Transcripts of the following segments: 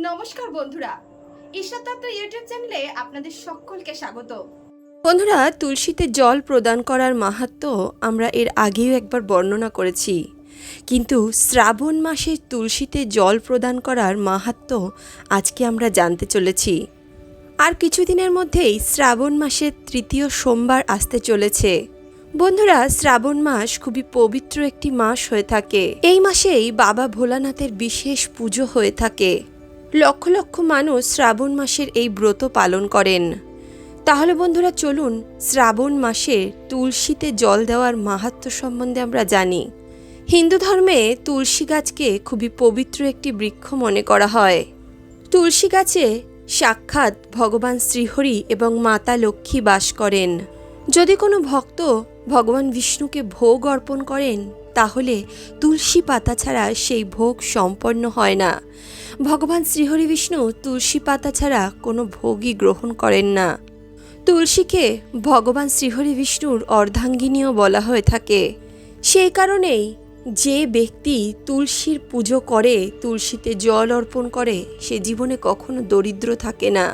নমস্কার বন্ধুরা। ঈশ্বরতত্ত্ব ইউটিউব চ্যানেলে আপনাদের সকলকে স্বাগত। বন্ধুরা, তুলসীতে জল প্রদান করার মাহাত্ম্য আমরা এর আগেও একবার বর্ণনা করেছি। কিন্তু শ্রাবণ মাসে তুলসীতে জল প্রদান করার মাহাত্ম্য আজকে আমরা জানতে চলেছি। আর কিছুদিনের মধ্যেই শ্রাবণ মাসের তৃতীয় সোমবার আসতে চলেছে। বন্ধুরা, শ্রাবণ মাস খুবই পবিত্র একটি মাস হয়ে থাকে। এই মাসেই বাবা ভোলানাথের বিশেষ পুজো হয়ে থাকে। লক্ষ লক্ষ মানুষ শ্রাবণ মাসের এই ব্রত পালন করেন। তাহলে বন্ধুরা চলুন শ্রাবণ মাসে তুলসীতে জল দেওয়ার মাহাত্ম্য সম্বন্ধে আমরা জানি। হিন্দু ধর্মে তুলসী গাছকে খুবই পবিত্র একটি বৃক্ষ মনে করা হয়। তুলসী গাছে সাক্ষাৎ ভগবান শ্রীহরি এবং মাতা লক্ষ্মী বাস করেন। যদি কোনো ভক্ত ভগবান বিষ্ণুকে ভোগ অর্পণ করেন তাহলে তুলসী পাতা ছাড়া সেই ভোগ সম্পন্ন হয় না। ভগবান শ্রীহরি বিষ্ণু তুলসী পাতা ছাড়া কোনো ভোগই গ্রহণ করেন না। তুলসীকে ভগবান শ্রীহরি বিষ্ণুর অর্ধাঙ্গিনীও বলা হয়ে থাকে। সেই কারণেই যে ব্যক্তি তুলসীর পুজো করে, তুলসীতে জল অর্পণ করে, সে জীবনে কখনো দরিদ্র থাকে না।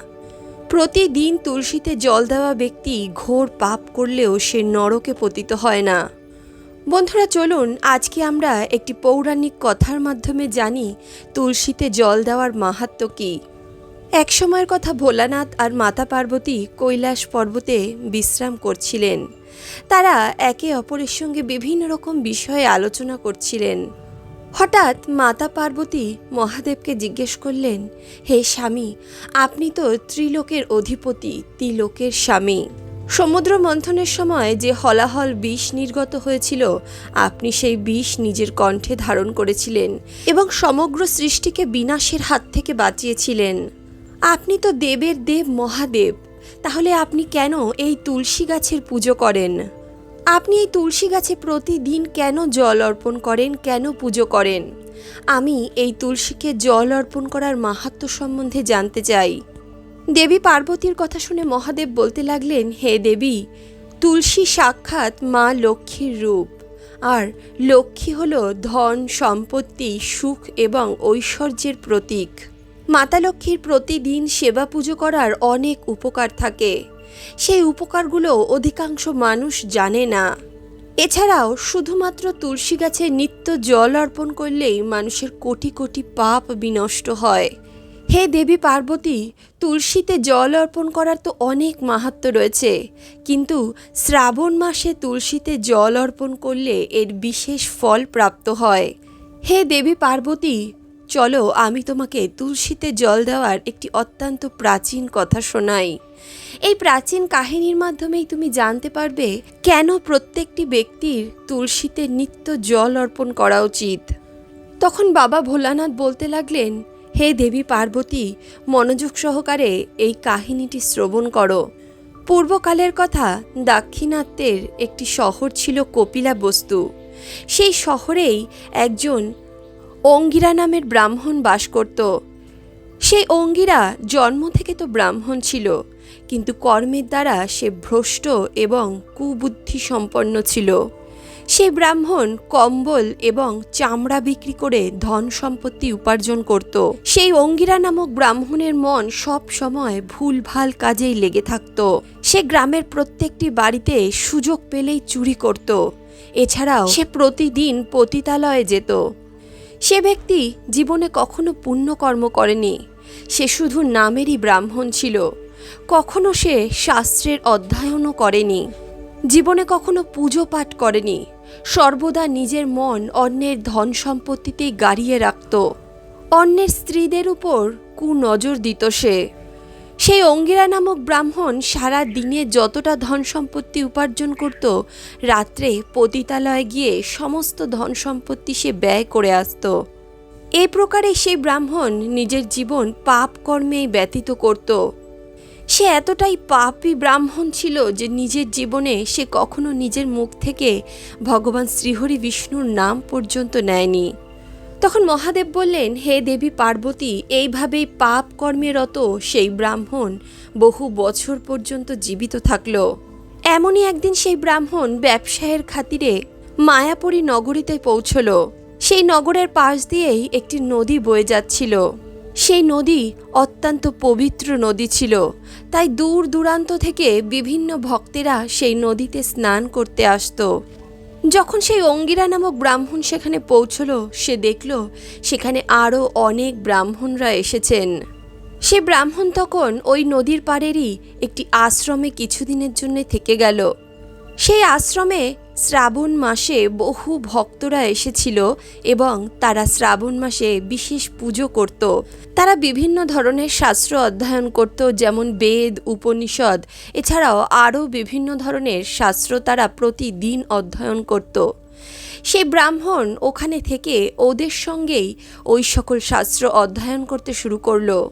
প্রতিদিন তুলসীতে জল দেওয়া ব্যক্তি ঘোর পাপ করলেও সে নরকে পতিত হয় না। বন্ধুরা, চলুন আজকে আমরা একটি পৌরাণিক কথার মাধ্যমে জানি তুলসীতে জল দেওয়ার মাহাত্ম্য কী। এক সময়ের কথা ভোলানাথ আর মাতা পার্বতী কৈলাস পর্বতে বিশ্রাম করছিলেন। তারা একে অপরের সঙ্গে বিভিন্ন রকম বিষয়ে আলোচনা করছিলেন। হঠাৎ মাতা পার্বতী মহাদেবকে জিজ্ঞেস করলেন, হে স্বামী, আপনি তো ত্রিলোকের অধিপতি ত্রিলোকের স্বামী। সমুদ্র মন্থনের সময় যে হলাহল বিষ নির্গত হয়েছিল, আপনি সেই বিষ নিজের কণ্ঠে ধারণ করেছিলেন এবং সমগ্র সৃষ্টিকে বিনাশের হাত থেকে বাঁচিয়েছিলেন। আপনি তো দেবের দেব মহাদেব, তাহলে আপনি কেন এই তুলসী গাছের পুজো করেন? আপনি এই তুলসী গাছে প্রতিদিন কেন জল অর্পণ করেন, কেন পুজো করেন? আমি এই তুলসীকে জল অর্পণ করার মাহাত্ম্য সম্বন্ধে জানতে চাই। দেবী পার্বতীর কথা শুনে মহাদেব বলতে লাগলেন, হে দেবী, তুলসী সাক্ষাৎ মা লক্ষ্মীর রূপ। আর লক্ষ্মী হল ধন, সম্পত্তি, সুখ এবং ঐশ্বর্যের প্রতীক। মাতা লক্ষ্মীর প্রতিদিন সেবা পুজো করার অনেক উপকার থাকে। সেই উপকারগুলো অধিকাংশ মানুষ জানে না। এছাড়াও শুধুমাত্র তুলসী গাছে নিত্য জল অর্পণ করলেই মানুষের কোটি কোটি পাপ বিনষ্ট হয়। হে দেবী পার্বতী, তুলসীতে জল অর্পণ করার তো অনেক মাহাত্ম্য রয়েছে। কিন্তু শ্রাবণ মাসে তুলসীতে জল অর্পণ করলে এর বিশেষ ফল প্রাপ্ত হয়। হে দেবী পার্বতী, চলো আমি তোমাকে তুলসীতে জল দেওয়ার একটি অত্যন্ত প্রাচীন কথা শোনাই। এই প্রাচীন কাহিনীর মাধ্যমেই তুমি জানতে পারবে কেন প্রত্যেকটি ব্যক্তির তুলসীতে নিত্য জল অর্পণ করা উচিত। তখন বাবা ভোলানাথ বলতে লাগলেন হে দেবী পার্বতী, মনোযোগ সহকারে এই কাহিনীটি শ্রবণ করো। পূর্বকালের কথা দাক্ষিণাত্যের একটি শহর ছিল কপিলা বস্তু সেই শহরেই একজন অঙ্গিরা নামের ব্রাহ্মণ বাস করত। সেই অঙ্গিরা জন্ম থেকে তো ব্রাহ্মণ ছিল, কিন্তু কর্মের দ্বারা সে ভ্রষ্ট এবং কুবুদ্ধি সম্পন্ন ছিল। সেই ব্রাহ্মণ, কম্বল এবং চামড়া বিক্রি করে ধন সম্পত্তি উপার্জন করত। সেই অঙ্গিরা নামক ব্রাহ্মণের মন সব সময় ভুলভাল কাজেই লেগে থাকত। সে গ্রামের প্রত্যেকটি বাড়িতে সুযোগ পেলেই চুরি করত। এছাড়াও সে প্রতিদিন পতিতালয়ে যেত। সে ব্যক্তি জীবনে কখনো পুণ্যকর্ম করেনি। সে শুধু নামেরই ব্রাহ্মণ ছিল। কখনো সে শাস্ত্রের অধ্যয়নও করেনি। জীবনে কখনো পুজো পাঠ করেনি। সর্বদা নিজের মন অন্যের ধন সম্পত্তিতেই গাড়িয়ে রাখত। অন্যের স্ত্রীদের উপর কুনজর দিত সে। সেই অঙ্গিরা নামক ব্রাহ্মণ সারা দিনে যতটা ধন সম্পত্তি উপার্জন করত, রাত্রে পতিতালয়ে গিয়ে সমস্ত ধন সম্পত্তি সে ব্যয় করে আসত। এই প্রকারে সেই ব্রাহ্মণ নিজের জীবন পাপ কর্মেই ব্যতীত করত। সে এতটাই পাপী ব্রাহ্মণ ছিল যে নিজের জীবনে সে কখনো নিজের মুখ থেকে ভগবান শ্রীহরি বিষ্ণুর নাম পর্যন্ত নেয়নি। তখন মহাদেব বললেন, হে দেবী পার্বতী, এইভাবেই পাপ কর্মেরত সেই ব্রাহ্মণ বহু বছর পর্যন্ত জীবিত থাকল। এমনই একদিন সেই ব্রাহ্মণ ব্যবসায়ের খাতিরে মায়াপুরী নগরীতে পৌঁছল। সেই নগরের পাশ দিয়েই একটি নদী বয়ে যাচ্ছিল। সেই নদী অত্যন্ত পবিত্র নদী ছিল। তাই দূর দূরান্ত থেকে বিভিন্ন ভক্তেরা সেই নদীতে স্নান করতে আসতো। যখন সেই অঙ্গিরা নামক ব্রাহ্মণ সেখানে পৌঁছলো, সে দেখল সেখানে আরও অনেক ব্রাহ্মণরা এসেছেন। সে ব্রাহ্মণ তখন ওই নদীর পাড়েরই একটি আশ্রমে কিছুদিনের জন্য থেকে গেল। সেই আশ্রমে শ্রাবণ মাসে বহু ভক্তরা এসেছিল এবং তারা শ্রাবণ মাসে বিশেষ পুজো করত। তারা বিভিন্ন ধরনের শাস্ত্র অধ্যয়ন করত, যেমন বেদ, উপনিষদ। এছাড়াও আরও বিভিন্ন ধরনের শাস্ত্র তারা প্রতিদিন অধ্যয়ন করত। সেই ব্রাহ্মণ ওখানে থেকে ওদের সঙ্গেই ওই সকল শাস্ত্র অধ্যয়ন করতে শুরু করল।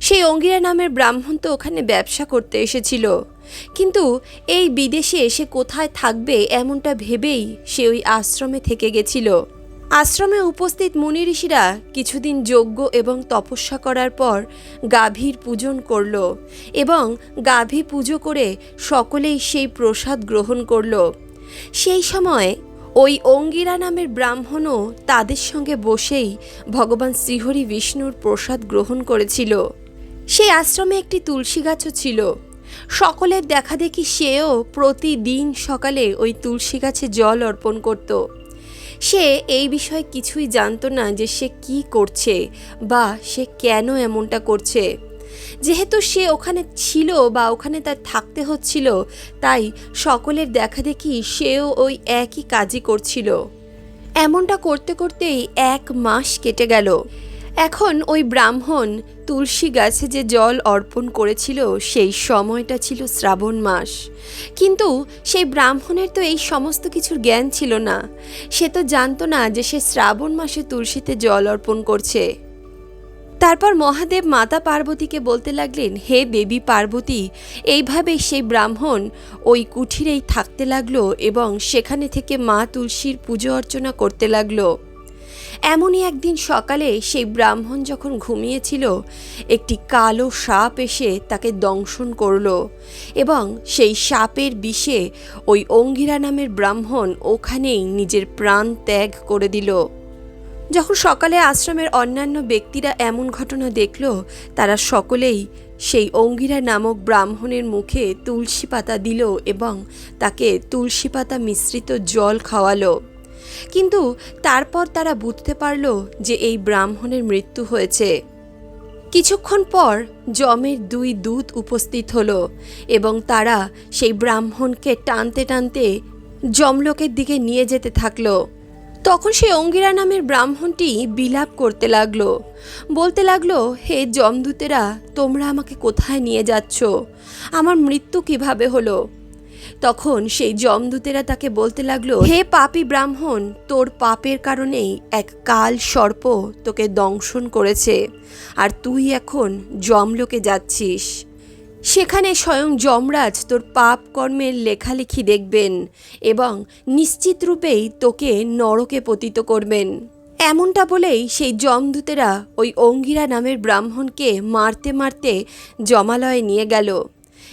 সেই অঙ্গিরা নামের ব্রাহ্মণ তো ওখানে ব্যবসা করতে এসেছিল। কিন্তু এই বিদেশে এসে কোথায় থাকবে এমনটা ভেবেই সে ওই আশ্রমে থেকে গেছিল। আশ্রমে উপস্থিত মুনি ঋষিরা কিছুদিন যজ্ঞ এবং তপস্যা করার পর গাভীর পূজন করল এবং গাভী পুজো করে সকলেই সেই প্রসাদ গ্রহণ করল। সেই সময় ওই অঙ্গিরা নামের ব্রাহ্মণও তাদের সঙ্গে বসেই ভগবান শ্রীহরি বিষ্ণুর প্রসাদ গ্রহণ করেছিল। সেই আশ্রমে একটি তুলসী গাছও ছিল। সকলের দেখা দেখি সেও প্রতিদিন সকালে ওই তুলসী গাছে জল অর্পণ করত। সে এই বিষয়ে কিছুই জানতো না যে সে কি করছে বা সে কেন এমনটা করছে। যেহেতু সে ওখানে ছিল বা ওখানে তার থাকতে হচ্ছিল, তাই সকলের দেখা দেখি সেও ওই একই কাজই করছিল। এমনটা করতে করতেই এক মাস কেটে গেল। এখন ওই ব্রাহ্মণ তুলসী গাছে যে জল অর্পণ করেছিল, সেই সময়টা ছিল শ্রাবণ মাস। কিন্তু সেই ব্রাহ্মণের তো এই সমস্ত কিছুর জ্ঞান ছিল না। সে তো জানতো না যে সে শ্রাবণ মাসে তুলসীতে জল অর্পণ করছে। তারপর মহাদেব মাতা পার্বতীকে বলতে লাগলেন, হে দেবী পার্বতী এইভাবেই সেই ব্রাহ্মণ ওই কুঠিরেই থাকতে লাগল এবং সেখানে থেকে মা তুলসীর পুজো অর্চনা করতে লাগল। এমনই একদিন সকালে সেই ব্রাহ্মণ যখন ঘুমিয়েছিল, একটি কালো সাপ এসে তাকে দংশন করল এবং সেই সাপের বিষে ওই অঙ্গিরা নামের ব্রাহ্মণ ওখানেই নিজের প্রাণ ত্যাগ করে দিল। যখন সকালে আশ্রমের অন্যান্য ব্যক্তিরা এমন ঘটনা দেখল, তারা সকলেই সেই অঙ্গিরা নামক ব্রাহ্মণের মুখে তুলসী পাতা দিল এবং তাকে তুলসী পাতা মিশ্রিত জল খাওয়ালো। কিন্তু তারপর তারা বুঝতে পারল যে এই ব্রাহ্মণের মৃত্যু হয়েছে। কিছুক্ষণ পর যমের দুই দূত উপস্থিত হলো এবং তারা সেই ব্রাহ্মণকে টানতে টানতে যমলোকের দিকে নিয়ে যেতে থাকল। তখন সেই অঙ্গিরা নামের ব্রাহ্মণটি বিলাপ করতে লাগল। বলতে লাগল, হে যমদূতেরা, তোমরা আমাকে কোথায় নিয়ে যাচ্ছ? আমার মৃত্যু কীভাবে হলো? তখন সেই যমদূতেরা তাকে বলতে লাগল, হে পাপী ব্রাহ্মণ, তোর পাপের কারণেই এক কাল সর্প তোকে দংশন করেছে, আর তুই এখন যমলোকে যাচ্ছিস। সেখানে স্বয়ং যমরাজ তোর পাপ কর্মের লেখালেখি দেখবেন এবং নিশ্চিত রূপেই তোকে নরকে পতিত করবেন। এমনটা বলেই সেই যমদূতেরা ওই অঙ্গিরা নামের ব্রাহ্মণকে মারতে মারতে জমালয়ে নিয়ে গেল।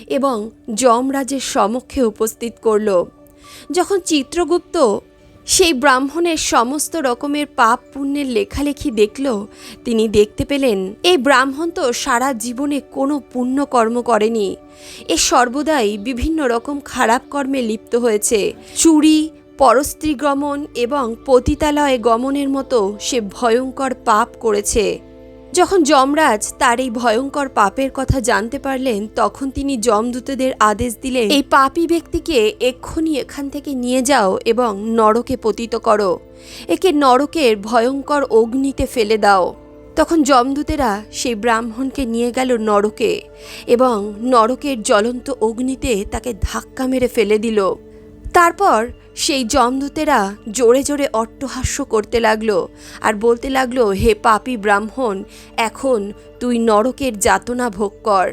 এবং যমরাজের সমক্ষে উপস্থিত করল। যখন চিত্রগুপ্ত সেই ব্রাহ্মণের সমস্ত রকমের পাপ পুণ্যের লেখালেখি দেখল, তিনি দেখতে পেলেন, এই ব্রাহ্মণ তো সারা জীবনে কোনো পুণ্য কর্ম করেনি। এ সর্বদাই বিভিন্ন রকম খারাপ কর্মে লিপ্ত হয়েছে। চুরি, পরস্ত্রী গমন এবং পতিতালয়ে গমনের মতো সে ভয়ঙ্কর পাপ করেছে। যখন যমরাজ তার এই ভয়ঙ্কর পাপের কথা জানতে পারলেন, তখন তিনি যমদূতদের আদেশ দিলেন, এই পাপী ব্যক্তিকে এক্ষুনি এখান থেকে নিয়ে যাও এবং নরকে পতিত করো। একে নরকের ভয়ঙ্কর অগ্নিতে ফেলে দাও। তখন যমদূতেরা সেই ব্রাহ্মণকে নিয়ে গেল নরকে এবং নরকের জ্বলন্ত অগ্নিতে তাকে ধাক্কা মেরে ফেলে দিল। তারপর সেই যমদূতেরা জোরে জোরে অট্টহাস্য করতে লাগল আর বলতে লাগল, হে পাপি ব্রাহ্মণ, এখন তুই নরকের যাতনা ভোগ কর।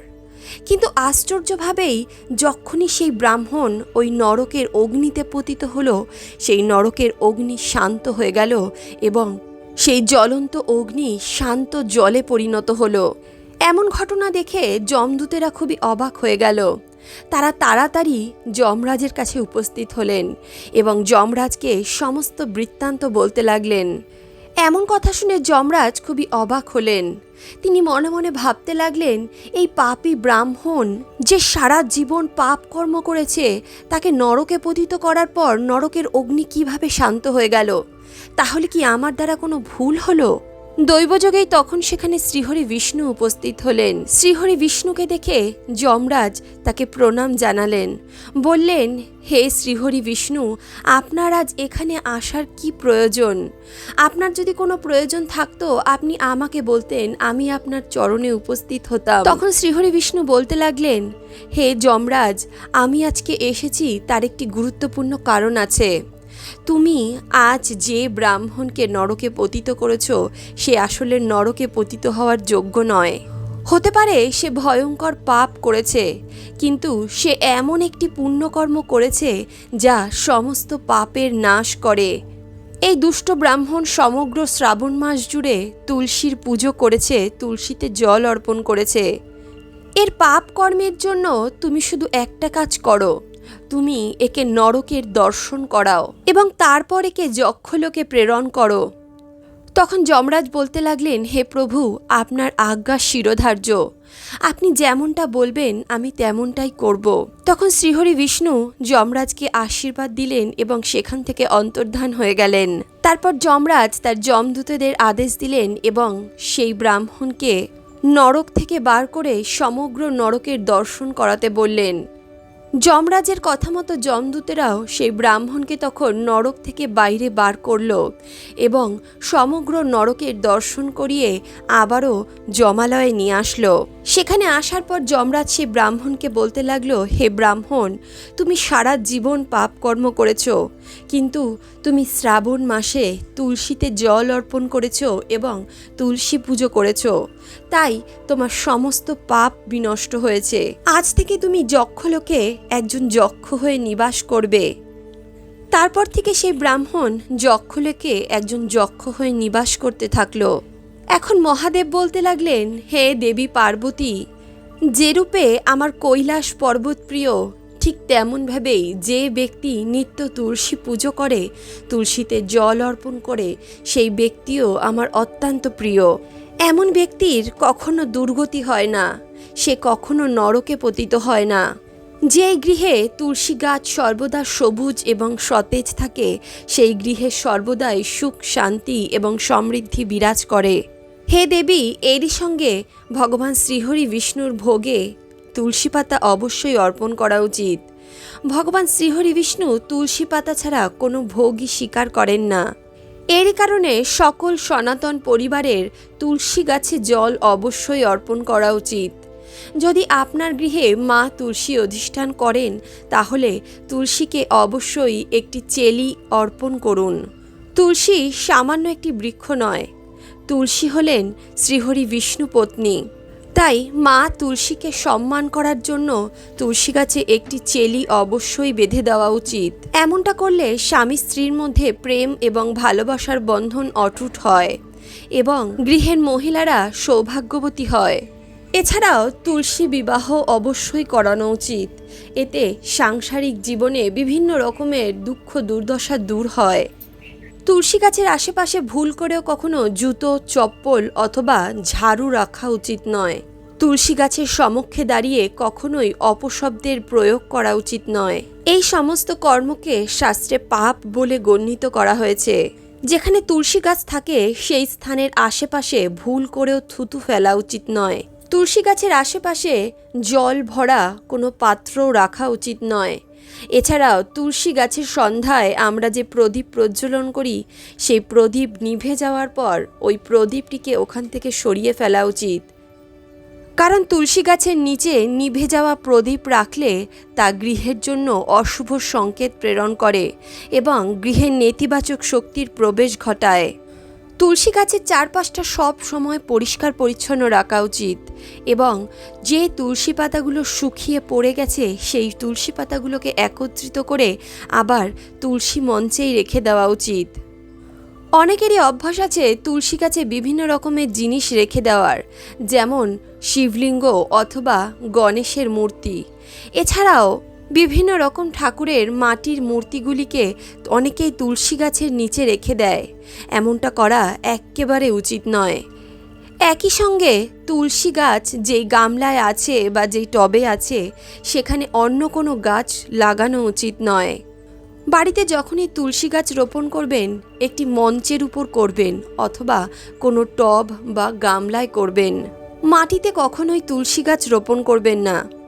কিন্তু আশ্চর্যভাবেই যখনই সেই ব্রাহ্মণ ওই নরকের অগ্নিতে পতিত হলো, সেই নরকের অগ্নি শান্ত হয়ে গেল এবং সেই জ্বলন্ত অগ্নি শান্ত জলে পরিণত হলো। এমন ঘটনা দেখে যমদূতেরা খুবই অবাক হয়ে গেল। তারা তাড়াতাড়ি যমরাজের কাছে উপস্থিত হলেন এবং যমরাজকে সমস্ত বৃত্তান্ত বলতে লাগলেন, এমন কথা শুনে যমরাজ খুবই অবাক হলেন। তিনি মনে মনে ভাবতে লাগলেন, এই পাপী ব্রাহ্মণ যে সারা জীবন পাপ কর্ম করেছে, তাকে নরকে পতিত করার পর নরকের অগ্নি কীভাবে শান্ত হয়ে গেল? তাহলে কি আমার দ্বারা কোনো ভুল হলো? দৈবযোগেই তখন সেখানে শ্রীহরি বিষ্ণু উপস্থিত হলেন। শ্রীহরি বিষ্ণুকে দেখে যমরাজ তাকে প্রণাম জানালেন। বললেন, হে শ্রীহরি বিষ্ণু, আপনার আজ এখানে আসার কি প্রয়োজন? আপনার যদি কোনো প্রয়োজন থাকতো, আপনি আমাকে বলতেন, আমি আপনার চরণে উপস্থিত হতাম। তখন শ্রীহরি বিষ্ণু বলতে লাগলেন, হে যমরাজ, আমি আজকে এসেছি, তার একটি গুরুত্বপূর্ণ কারণ আছে। তুমি আজ যে ব্রাহ্মণকে নরকে পতিত করেছ, সে আসলে নরকে পতিত হওয়ার যোগ্য নয়। হতে পারে সে ভয়ঙ্কর পাপ করেছে, কিন্তু সে এমন একটি পুণ্যকর্ম করেছে যা সমস্ত পাপের নাশ করে। এই দুষ্ট ব্রাহ্মণ সমগ্র শ্রাবণ মাস জুড়ে তুলসীর পুজো করেছে, তুলসীতে জল অর্পণ করেছে। এর পাপ কর্মের জন্য তুমি শুধু একটা কাজ করো তুমি একে নরকের দর্শন করাও এবং তারপর একে যক্ষলোকে প্রেরণ করো। তখন যমরাজ বলতে লাগলেন, হে প্রভু, আপনার আজ্ঞা শিরোধার্য। আপনি যেমনটা বলবেন, আমি তেমনটাই করব। তখন শ্রীহরি বিষ্ণু যমরাজকে আশীর্বাদ দিলেন এবং সেখান থেকে অন্তর্ধান হয়ে গেলেন। তারপর যমরাজ তার যমদূতদের আদেশ দিলেন এবং সেই ব্রাহ্মণকে নরক থেকে বার করে সমগ্র নরকের দর্শন করাতে বললেন। যমরাজের কথা মতো যমদূতেরাও সেই ব্রাহ্মণকে তখন নরক থেকে বাইরে বার করল এবং সমগ্র নরকের দর্শন করিয়ে আবারও জমালয়ে নিয়ে আসলো। সেখানে আসার পর যমরাজ সে ব্রাহ্মণকে বলতে লাগল, হে ব্রাহ্মণ, তুমি সারা জীবন পাপ কর্ম করেছ, কিন্তু তুমি শ্রাবণ মাসে তুলসীতে জল অর্পণ করেছ এবং তুলসী পুজো করেছ। তাই তোমার সমস্ত পাপ বিনষ্ট হয়েছে। আজ থেকে তুমি যক্ষলোকে একজন যক্ষ হয়ে নিবাস করবে। তারপর থেকে সেই ব্রাহ্মণ যক্ষলোকে একজন যক্ষ হয়ে নিবাস করতে থাকল। এখন মহাদেব বলতে লাগলেন, হে দেবী পার্বতী যে রূপে আমার কৈলাস পর্বত প্রিয়, ঠিক তেমনভাবেই যে ব্যক্তি নিত্য তুলসী পুজো করে, তুলসীতে জল অর্পণ করে, সেই ব্যক্তিও আমার অত্যন্ত প্রিয়। এমন ব্যক্তির কখনো দুর্গতি হয় না, সে কখনো নরকে পতিত হয় না। যে গৃহে তুলসী গাছ সর্বদা সবুজ এবং সতেজ থাকে, সেই গৃহে সর্বদাই সুখ, শান্তি এবং সমৃদ্ধি বিরাজ করে। হে দেবী, এরই সঙ্গে ভগবান শ্রীহরি বিষ্ণুর ভোগে তুলসী পাতা অবশ্যই অর্পণ করা উচিত। ভগবান শ্রীহরি বিষ্ণু তুলসী পাতা ছাড়া কোনো ভোগই স্বীকার করেন না। এরই কারণে সকল সনাতন পরিবারের তুলসী গাছে জল অবশ্যই অর্পণ করা উচিত। যদি আপনার গৃহে মা তুলসী অধিষ্ঠান করেন, তাহলে তুলসীকে অবশ্যই একটি চেলি অর্পণ করুন। তুলসী সামান্য একটি বৃক্ষ নয়। তুলসী হলেন শ্রীহরি বিষ্ণু পত্নী তাই মা তুলসীকে সম্মান করার জন্য তুলসী গাছে একটি চেলি অবশ্যই বেঁধে দেওয়া উচিত। এমনটা করলে স্বামী স্ত্রীর মধ্যে প্রেম এবং ভালোবাসার বন্ধন অটুট হয় এবং গৃহের মহিলারা সৌভাগ্যবতী হয়। এছাড়াও তুলসী বিবাহ অবশ্যই করানো উচিত। এতে সাংসারিক জীবনে বিভিন্ন রকমের দুঃখ দুর্দশা দূর হয়। তুলসী গাছের আশেপাশে ভুল করেও কখনো জুতো, চপ্পল অথবা ঝাড়ু রাখা উচিত নয়। তুলসী গাছের সমক্ষে দাঁড়িয়ে কখনোই অপশব্দের প্রয়োগ করা উচিত নয়। এই সমস্ত কর্মকে শাস্ত্রে পাপ বলে গণ্যিত করা হয়েছে। যেখানে তুলসী গাছ থাকে, সেই স্থানের আশেপাশে ভুল করেও থুতু ফেলা উচিত নয়। তুলসী গাছের আশেপাশে জল ভরা কোনো পাত্রও রাখা উচিত নয়। এছাড়াও তুলসী গাছের সন্ধ্যায় আমরা যে প্রদীপ প্রজ্বলন করি, সেই প্রদীপ নিভে যাওয়ার পর ওই প্রদীপটিকে ওখান থেকে সরিয়ে ফেলা উচিত। কারণ তুলসী গাছের নিচে নিভে যাওয়া প্রদীপ রাখলে তা গৃহের জন্য অশুভ সংকেত প্রেরণ করে এবং গৃহের নেতিবাচক শক্তির প্রবেশ ঘটায়। তুলসী গাছের চারপাশটা সব সময় পরিষ্কার পরিচ্ছন্ন রাখা উচিত এবং যে তুলসী পাতাগুলো শুকিয়ে পড়ে গেছে, সেই তুলসী পাতাগুলোকে একত্রিত করে আবার তুলসী মঞ্চেই রেখে দেওয়া উচিত। অনেকেরই অভ্যাস আছে তুলসী গাছে বিভিন্ন রকমের জিনিস রেখে দেওয়ার, যেমন শিবলিঙ্গ অথবা গণেশের মূর্তি। এছাড়াও বিভিন্ন রকম ঠাকুরের মাটির মূর্তিগুলিকে অনেকেই তুলসী গাছের নিচে রেখে দেয়। এমনটা করা একেবারে উচিত নয়। একই সঙ্গে তুলসী গাছ যেই গামলায় আছে বা যেই টবে আছে, সেখানে অন্য কোনো গাছ লাগানো উচিত নয়। বাড়িতে যখনই তুলসী গাছ রোপণ করবেন, একটি মঞ্চের উপর করবেন অথবা কোনো টব বা গামলায় করবেন। মাটিতে কখনোই তুলসী গাছ রোপণ করবেন না।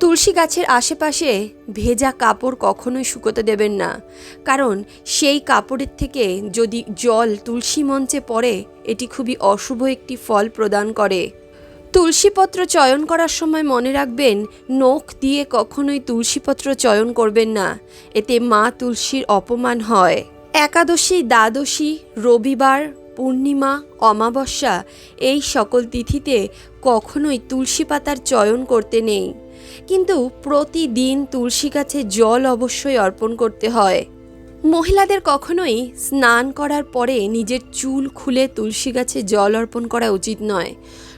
তুলসী গাছের আশেপাশে ভেজা কাপড় কখনোই শুকোতে দেবেন না। কারণ সেই কাপড়ের থেকে যদি জল তুলসী মঞ্চে পড়ে, এটি খুবই অশুভ একটি ফল প্রদান করে। তুলসীপত্র চয়ন করার সময় মনে রাখবেন, নখ দিয়ে কখনোই তুলসীপত্র চয়ন করবেন না। এতে মা তুলসীর অপমান হয়। একাদশী, দ্বাদশী, রবিবার, পূর্ণিমা, অমাবস্যা এই সকল তিথিতে কখনোই তুলসী পাতার চয়ন করতে নেই। কিন্তু প্রতিদিন তুলসী গাছে জল অবশ্যই অর্পণ করতে হয়। মহিলাদের কখনোই স্নান করার পরে নিজের চুল খুলে তুলসী গাছে জল অর্পণ করা উচিত নয়।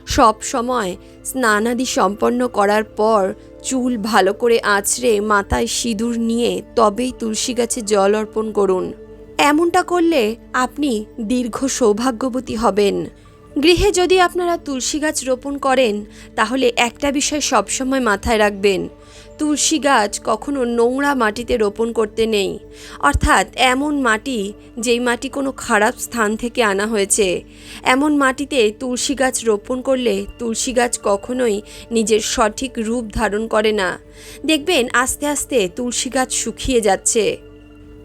সব সময় স্নানাদি সম্পন্ন করার পর চুল ভালো করে আঁচড়ে মাথায় সিঁদুর নিয়ে তবেই তুলসী গাছে জল অর্পণ করুন। এমনটা করলে আপনি দীর্ঘ সৌভাগ্যবতী হবেন। গৃহে যদি আপনারা তুলসী গাছ রোপণ করেন, তাহলে একটা বিষয় সবসময় মাথায় রাখবেন। তুলসী গাছ কখনো নোংরা মাটিতে রোপণ করতে নেই। অর্থাৎ এমন মাটি যেই মাটি কোনো খারাপ স্থান থেকে আনা হয়েছে। এমন মাটিতে তুলসী গাছ রোপণ করলে তুলসী গাছ কখনোই নিজের সঠিক রূপ ধারণ করে না। দেখবেন আস্তে আস্তে তুলসী গাছ শুকিয়ে যাচ্ছে।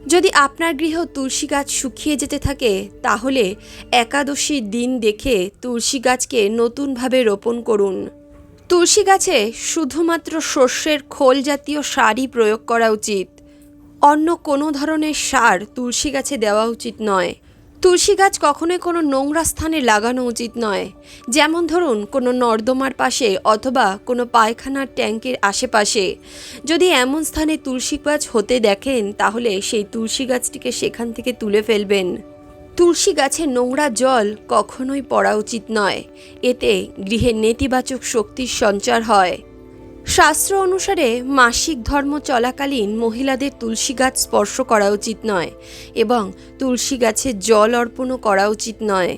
যদি আপনার গৃহ তুলসী গাছ শুকিয়ে যেতে থাকে, তাহলে একাদশীর দিন দেখে তুলসী গাছকে নতুনভাবে রোপণ করুন। তুলসী গাছে শুধুমাত্র শস্যের খোল জাতীয় সারই প্রয়োগ করা উচিত। অন্য কোনো ধরনের সার তুলসী গাছে দেওয়া উচিত নয়। তুলসী গাছ কখনোই কোনো নোংরা স্থানে লাগানো উচিত নয়। যেমন ধরুন, কোনো নর্দমার পাশে অথবা কোনো পায়খানার ট্যাঙ্কের আশেপাশে। যদি এমন স্থানে তুলসী গাছ হতে দেখেন, তাহলে সেই তুলসী গাছটিকে সেখান থেকে তুলে ফেলবেন। তুলসী গাছে নোংরা জল কখনোই পড়া উচিত নয়। এতে গৃহে নেতিবাচক শক্তির সঞ্চার হয়। শাস্ত্র অনুসারে মাসিক ধর্ম চলাকালীন মহিলাদের তুলসী গাছ স্পর্শ করা উচিত নয় এবং তুলসী গাছে জল অর্পণও করা উচিত নয়।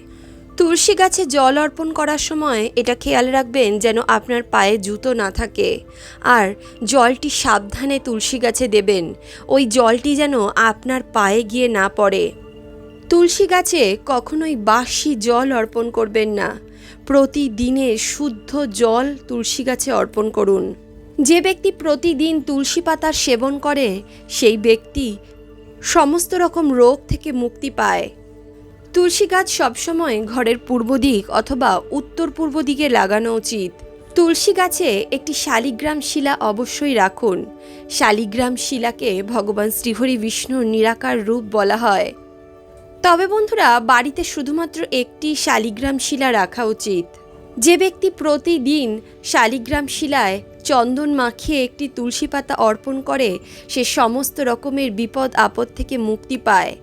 তুলসী গাছে জল অর্পণ করার সময় এটা খেয়াল রাখবেন যেন আপনার পায়ে জুতো না থাকে। আর জলটি সাবধানে তুলসী গাছে দেবেন। ওই জলটি যেন আপনার পায়ে গিয়ে না পড়ে। তুলসী গাছে কখনোই বাসি জল অর্পণ করবেন না। প্রতিদিনের শুদ্ধ জল তুলসী গাছে অর্পণ করুন। যে ব্যক্তি প্রতিদিন তুলসী পাতার সেবন করে, সেই ব্যক্তি সমস্ত রকম রোগ থেকে মুক্তি পায়। তুলসী গাছ সবসময় ঘরের পূর্ব দিক অথবা উত্তর পূর্ব দিকে লাগানো উচিত। তুলসী গাছে একটি শালিগ্রাম শিলা অবশ্যই রাখুন। শালিগ্রাম শিলাকে ভগবান শ্রীহরি বিষ্ণুর নিরাকার রূপ বলা হয়। তবে বন্ধুরা, বাড়িতে শুধুমাত্র একটি শালিগ্রাম শিলা রাখা উচিত। যে ব্যক্তি প্রতিদিন শালিগ্রাম শিলায় চন্দন মাখিয়ে একটি তুলসী পাতা অর্পণ করে, সে সমস্ত রকমের বিপদ, আপদ থেকে মুক্তি পায়।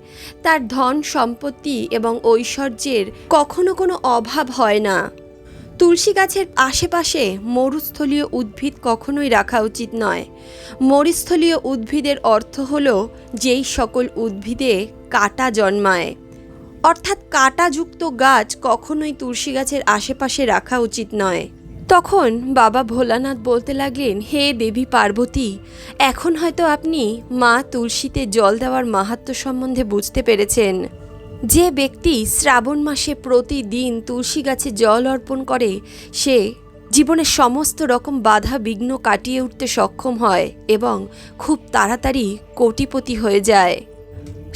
তার ধন, সম্পত্তি এবং ঐশ্বর্যের কখনো কোনো অভাব হয় না। তুলসী গাছের আশেপাশে মরুস্থলীয় উদ্ভিদ কখনোই রাখা উচিত নয়। মরুস্থলীয় উদ্ভিদের অর্থ হল যেই সকল উদ্ভিদে কাটা জন্মায়। অর্থাৎ কাঁটাযুক্ত গাছ কখনোই তুলসী গাছের আশেপাশে রাখা উচিত নয়। তখন বাবা ভোলানাথ বলতে লাগলেন, হে দেবী পার্বতী, এখন হয়তো আপনি মা তুলসীতে জল দেওয়ার মাহাত্ম্য সম্বন্ধে বুঝতে পেরেছেন। যে ব্যক্তি শ্রাবণ মাসে প্রতিদিন তুলসী গাছে জল অর্পণ করে, সে জীবনের সমস্ত রকম বাধা বিঘ্ন কাটিয়ে উঠতে সক্ষম হয় এবং খুব তাড়াতাড়ি কোটিপতি হয়ে যায়।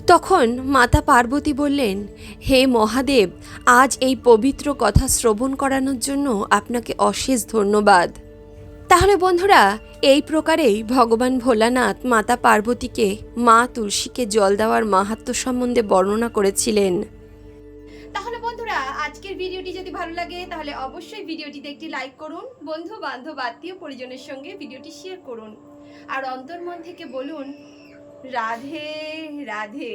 তখন মাতা পার্বতী বললেন, হে মহাদেব, আজ এই পবিত্র কথা শ্রবণ করানোর জন্য আপনাকে অশেষ ধন্যবাদ। তাহলে বন্ধুরা, এই প্রকারেই ভগবান ভোলানাথ মাতা পার্বতীকে মা তুলসীকে জল দেওয়ার মাহাত্ম সম্বন্ধে বর্ণনা করেছিলেন। তাহলে বন্ধুরা, আজকের ভিডিওটি যদি ভালো লাগে, তাহলে অবশ্যই ভিডিওটিতে একটি লাইক করুন, বন্ধু, বান্ধব, আত্মীয় পরিজনের সঙ্গে ভিডিওটি শেয়ার করুন। আর অন্তর্মন থেকে বলুন, রাধে রাধে।